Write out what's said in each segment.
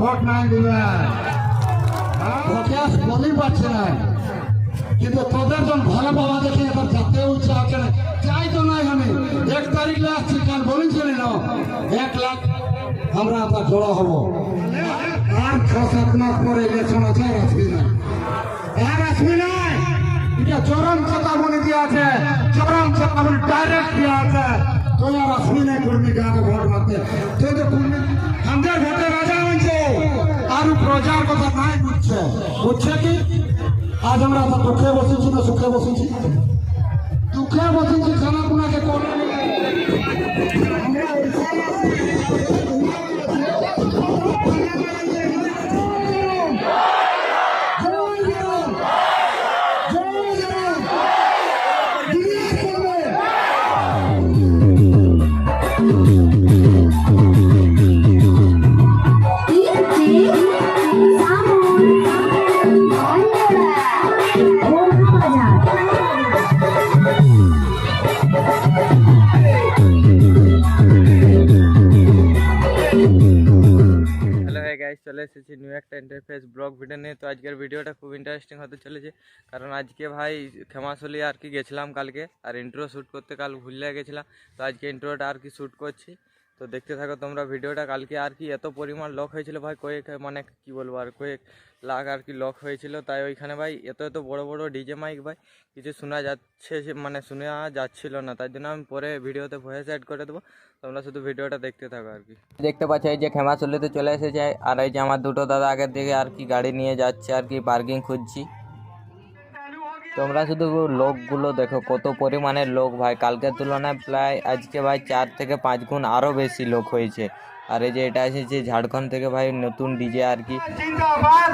Vote নাই দিবেন ভোটে বলি পারছে না। কিন্তু তোদের জন ভালো পাওয়া দেখে এবার যেতে উৎসাহ আছে না। চাই তো নাই আমি এক তারিখ আসছি, কাল বলেছিলেন না এক লাখ আমরা আপনার জড়ো হব। আর ছ সাত মাস পরে ইলেকশন আছে, আর আসবি না। আর আসবি না। এটা চরম চেতাবনী দিয়ে আছে। চরম চেতাবনী ডাইরেক্ট দিয়ে আছে। তোর আসবি না কর্মী কাজ বুঝছে কি? আজ আমরা আপনার দুঃখে বসেছি না সুখে বসেছি? দুঃখে বসেছি খানা পুনাকে করে গাইস নিউ একটা ইন্টারফেস ব্লগ ভিডিও নিয়ে, তো আজকের ভিডিওটা খুব ইন্টারেস্টিং হতে চলেছে। কারণ আজকে ভাই ক্ষমাশলি আর কি গেছিলাম কালকে, আর ইন্ট্রো শ্যুট করতে কাল ভুলে গেছিলাম। তো আজকে ইন্ট্রোটা আর কি শ্যুট করছি। তো দেখতে থাকো তোমরা ভিডিওটা। কালকে আর কি এত পরিমাণ লক হয়েছিল ভাই, কয়েক মানে কি বলব আর, কয়েক লাখ আর কি লক হয়েছিল। তাই ওইখানে ভাই এত এত বড় বড় ডিজে মাইক ভাই, কিছু শোনা যাচ্ছে মানে শোনা যাচ্ছিল না। তার জন্য আমি পরে ভিডিওতে ভয়েস অ্যাড করে দেবো। তোমরা শুধু ভিডিওটা দেখতে থাকো আর কি। দেখতে পাচ্ছ এই যে খেমাচল্লিতে চলে এসেছে, আর এই যে আমার দুটো দাদা আগের দিকে আর কি গাড়ি নিয়ে যাচ্ছে আর কি পার্কিং খুঁজছি। তোমরা শুধু লোকগুলো দেখো, কত পরিমাণে লোক ভাই। কালকের তুলনায় প্রায় আজকে ভাই চার থেকে পাঁচ গুণ আরও বেশি লোক হয়েছে। আর এই যে এটা এসেছে ঝাড়খণ্ড থেকে ভাই নতুন ডিজে আর কি। জিন্দাবাদ।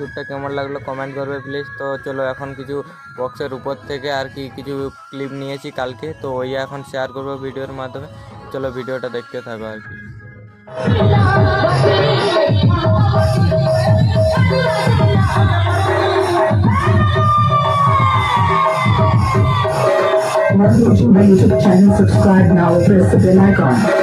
শ্যুটটা কেমন লাগল কমেন্ট করবে প্লিজ তো চলো এখন কিছু বক্সের উপর থেকে আর কি কিছু ক্লিপ নিয়েছি কালকে, তো ওই এখন শেয়ার করব ভিডিওর মাধ্যমে চলো ভিডিওটা দেখতে থাকো আর কি my YouTube channel. Subscribe now. Press the bell icon.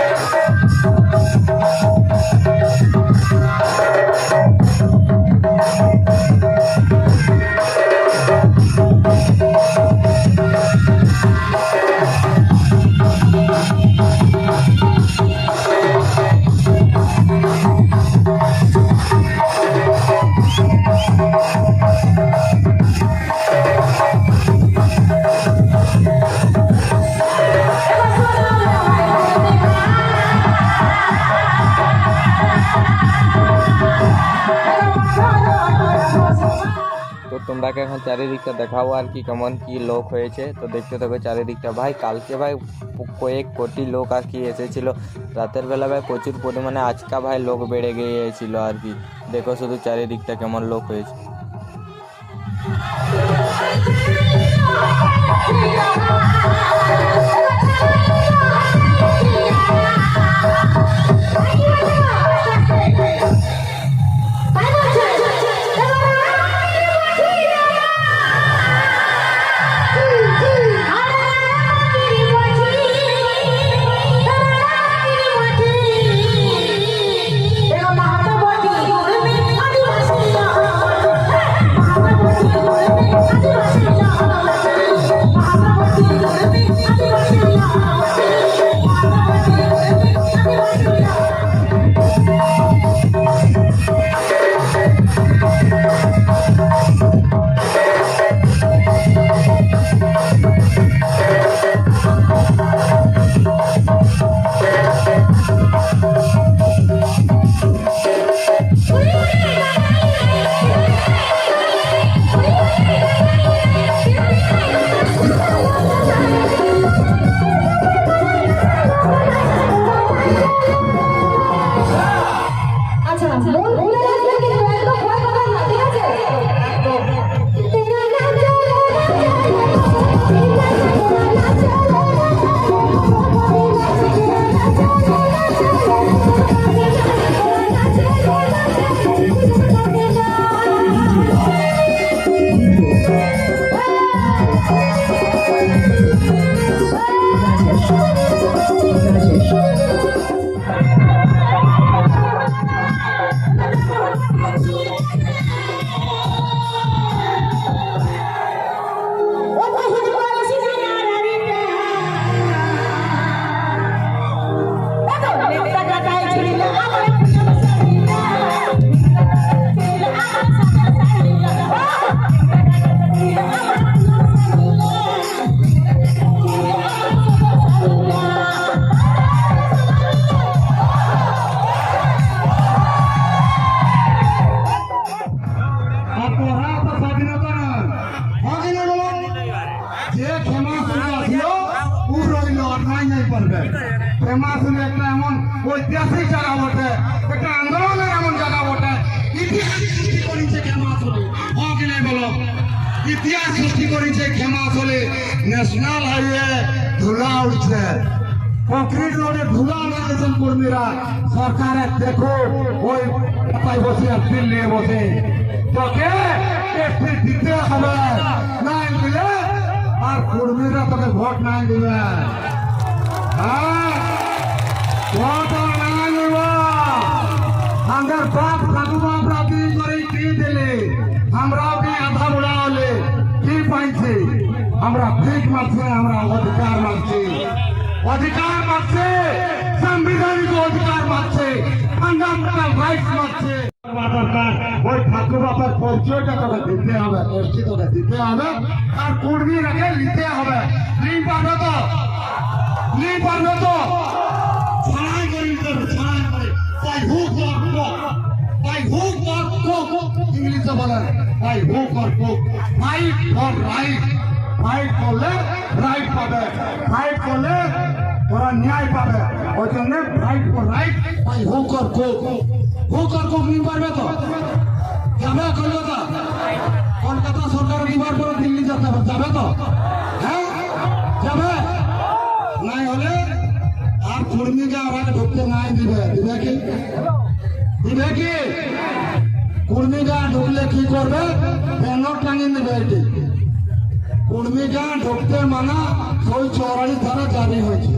দেখাবো আর কি কেমন কি লোক হয়েছে। তো দেখতে থাকো চারিদিকটা। ভাই, কালকে ভাই কয়েক কোটি লোক আর কি এসেছিল। রাতের বেলা ভাই প্রচুর পরিমাণে আজকা ভাই লোক বেড়ে গিয়েছিল আর কি। দেখো শুধু চারিদিকটা কেমন লোক হয়েছে। আচ্ছা ইতিহাস সৃষ্টি করেছে ক্ষমা শুনে ন্যাশনাল হাইওয়ে ধুলা উঠছে। কংক্রিট রোডে ধুলা লাগিয়েছেন কর্মীরা। সরকারের দেখো, ওই পাতায় বসে আর দিল নিয়ে বসে। তোকে একটি দিতে হবে। নাই দিলে আর কর্মীরা তোকে ভোট নাই দিবে। হ্যাঁ? আমরাও আমরা ঠিক মারছি, আমরা অধিকার মারছি। অধিকার মারছে, সাংবিধানিক অধিকার মারছে ফান্ডামেন্টাল রাইটস মারছে। ওই ঠাকুর দিতে হবে দিতে হবে, আর হবে। তো? তো? তাই ইংলিশে বলেন ফর রাইট ফাইট করলে রাইট পাবে ফাইট করলে ওরা ন্যায় পাবে। ওই জন্য ফাইট ফর রাইট তাই হুক আর কোক হুক আর কোক নিয়ে পারবে তো? যাবে কলকাতা? কলকাতা সরকার দিবার পরে দিল্লি যেতে হবে। যাবে তো? হ্যাঁ? যাবে? নাই হলে আর কুর্মীকে আমাকে ঢুকতে নাই দিবে। দিবে কি? দিবে কি? কুর্মীগা ঢুকলে কি করবে? ব্যানর টাঙিয়ে দেবে এটি। কুর্মীগা ঢুকতে মানা ওই চৌরাড়ি ধারা জারি হয়েছে।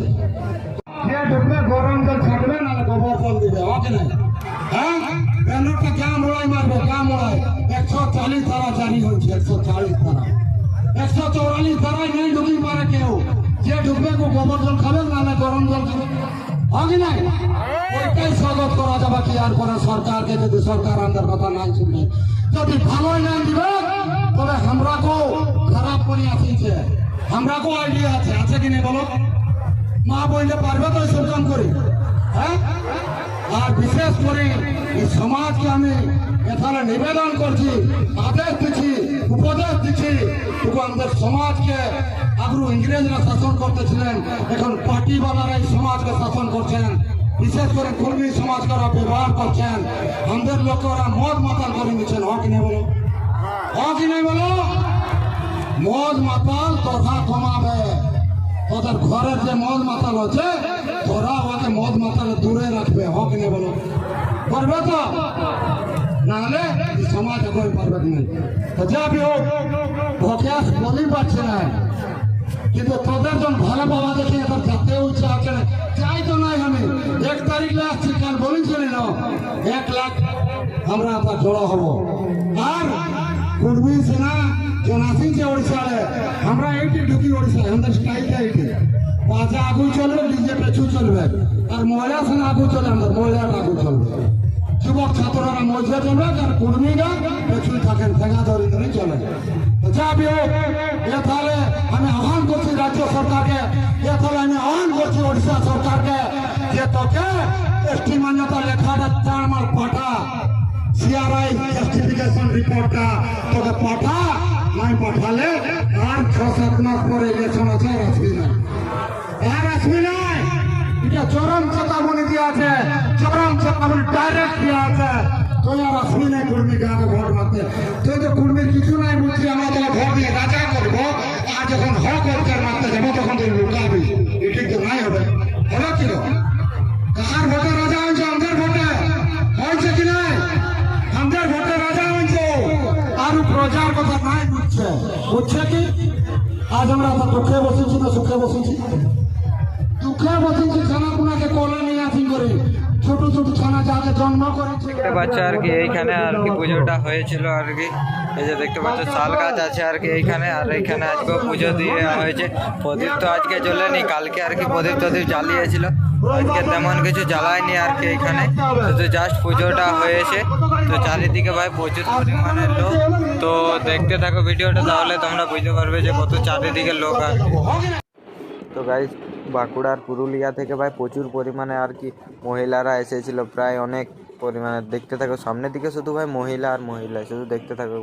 যে ঢুকবে গরম জল ছাড়বে না গোবর জল দিবে ওকে নাই? হ্যাঁ? ব্যানরটা ক্যা মোড়াই মারবে ক্যা মোড়াই। একশো চালিশ ধারা জারি হয়েছে, একশো চালিশ ধারা। একশো চৌরাল্লিশ ধারায় নেই ঢুকি পারে কেউ। যে ঢুকবে কো গোবর জল খাবে না গরম জল খাবে। স্বাগত করা যাবে কি আর করে সরকারকে যদি সরকার আমাদের কথা নাই শুনবে। যদি ভালো নাই দিবে, তবে আমরাকেও খারাপ করে আসিছে আমরাকেও আইডিয়া আছে। আছে কি নেই বলো? মা বইলে পারবে তো এইসব করি হ্যাঁ? আর বিশেষ করে এই সমাজকে আমি এখানে নিবেদন করছি, আদেশ দিচ্ছি, উপদেশ দিচ্ছি। তবু আমাদের সমাজকে আগ্রহ ইংরেজরা শাসন করতেছিলেন, এখন পার্টিওয়ালারা এই সমাজকে শাসন করছেন। বিশেষ করে কর্মী সমাজকে ওরা ব্যবহার করছেন। আমাদের লোকেরা মদ মাতাল করে নিচ্ছেন হ কি নেই বলো? হ কি নেই বলো? মদ মাতাল তথা কমাবে। তোদের ঘরের যে মদ মাতাল আছে তোরা ওকে মদ মাতালে দূরে রাখবে হোক না বলো? পারবে তো? নাহলে এই সমাজ এখন পারবে না। তো যা হোক ওকে আজ বলি পারছে না। কিন্তু তোদের যখন ভালো বাবা দেখে এবার যাতে উঠছে আছে না। চাই তো নাই আমি। এক তারিখ আসছি, কাল বলেছিলি না এক লাখ আমরা আবার জড়ো হব। আর কুর্মী সেনা জন আসিছে ওড়িশারে আমরা এইটি ঢুকি ওড়িশা আমাদের স্টাইলটা এইটি। পাঁচা আগু চলবে ডিজে পেছু চলবে। আর মহিলা সেনা আগু চলে আমাদের মহিলারা আগু চলবে। যুবক ছাত্ররা মজা চলবে আর কর্মীরা পেছু থাকেন ঠেঙা ধরে ধরে চলে তো যা বি হোক এ তাহলে আমি আহ্বান করছি রাজ্য সরকারকে এ তাহলে আমি আহ্বান করছি ওড়িশা সরকারকে যে তোকে এসটি মান্যতা লেখাটা চার মাস পাঠা, সিআরআই জাস্টিফিকেশন রিপোর্টটা তোকে পাঠা, নাই পাঠালে আর ছ, সাত মাস পরে ইলেকশন আছে, আর আসবি না। আর আসবি না। এটা চরম চেতাবনী দিয়ে আছে চরম চেতাবনী ডাইরেক্ট আর আসবি না কর্মী গানে ভোট মারতে। তুই তো কর্মীর কিছু নাই বলছি আমরা তোকে ভোট দিয়ে রাজা করব। আর যখন হক অধিকার মারতে যাব, তখন তুই লুকাবি। এটি তো নাই হবে। হলো কি? কার ভোটে রাজা হয়েছে? আমাদের ভোটে। হয়েছে কি নাই? আমাদের ভোটে রাজা হয়েছে। আর প্রজার কথা নাই বুঝছে। বুঝছে কি? আজ আমরা দুঃখে বসেছি না সুখে বসেছি? দুঃখে বসেছি ছানাপুনাকে কোলে নিয়ে আসি করে দেখতে পাচ্ছ আর কি, এইখানে আর কি পুজোটা হয়েছিল আর কি। এই যে দেখতে পাচ্ছ শাল গাছ আছে আর কি এইখানে, আর এইখানে আজকে পুজো দিয়ে হয়েছে। প্রদীপ তো আজকে জ্বলেনি, কালকে আর কি প্রদীপ টদীপ জ্বালিয়েছিল। আজকে তেমন কিছু জ্বালায়নি আর কি এখানে শুধু জাস্ট পুজোটা হয়েছে। তো চারিদিকে ভাই প্রচুর পরিমাণে লোক। তো দেখতে থাকো ভিডিওটা, তাহলে তোমরা বুঝতে পারবে যে কত চারিদিকে লোক আর তো গাইজ বাঁকুড়ার পুরুলিয়া থেকে ভাই প্রচুর পরিমাণে আর কি মহিলারা এসেছিল, প্রায় অনেক পরিমাণে। দেখতে থাকো, সামনের দিকে শুধু ভাই মহিলা আর মহিলা শুধু দেখতে থাকো।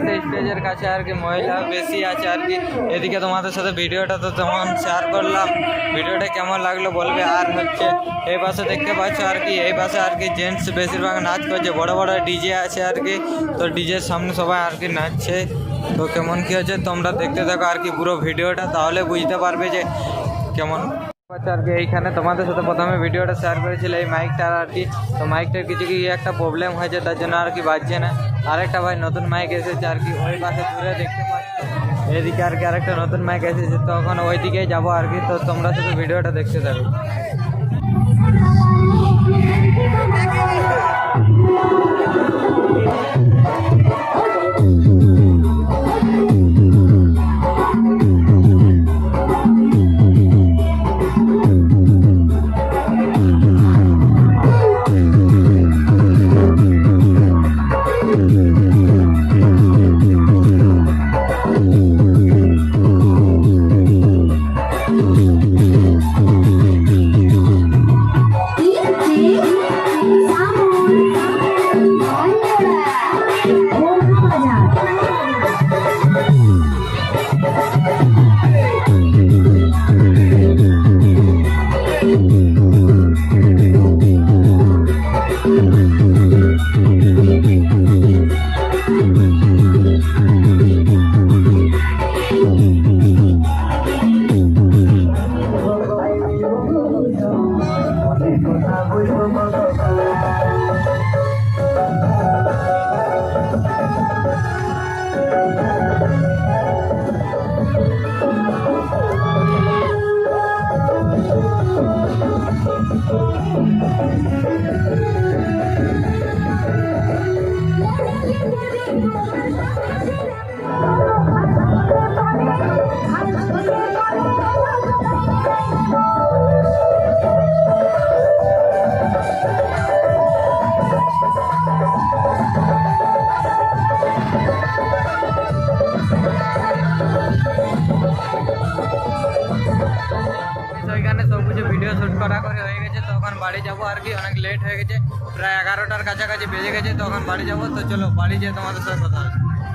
পাশে স্টেজের কাছে আর কি মহিলা বেশি আছে আর কি। এদিকে তোমাদের সাথে ভিডিওটা তো তেমন শেয়ার করলাম। ভিডিওটা কেমন লাগল বলবে? আর হচ্ছে এই পাশে দেখতে পাচ্ছ আর কি, এই পাশে আর কি জেন্টস বেশিরভাগ নাচ করছে। বড় বড় ডিজে আছে আর কি। তো ডিজের সামনে সবাই আর কি নাচছে। তো কেমন কি হচ্ছে তোমরা দেখতে থাকো আর কি পুরো ভিডিওটা। তাহলে বুঝতে পারবে যে কেমন আচ্ছা আর কি এইখানে তোমাদের সাথে প্রথমে ভিডিওটা শেয়ার করেছিল এই মাইকটার আর কি। তো মাইকটার কিছু কি একটা প্রবলেম হয়েছে, তার জন্য আর কি বাজছে না। আরেকটা ভাই নতুন মাইক এসেছে আর কি, ওই পাশে দূরে দেখতে পাচ্ছ। এদিকে আর কি আরেকটা নতুন মাইক এসেছে তখন ওই দিকেই যাব আর কি। তো তোমরা শুধু ভিডিওটা দেখতে থাকো। বাড়ি যাব তো চলো বাড়ি যেয়ে তোমাদের সাথে কথা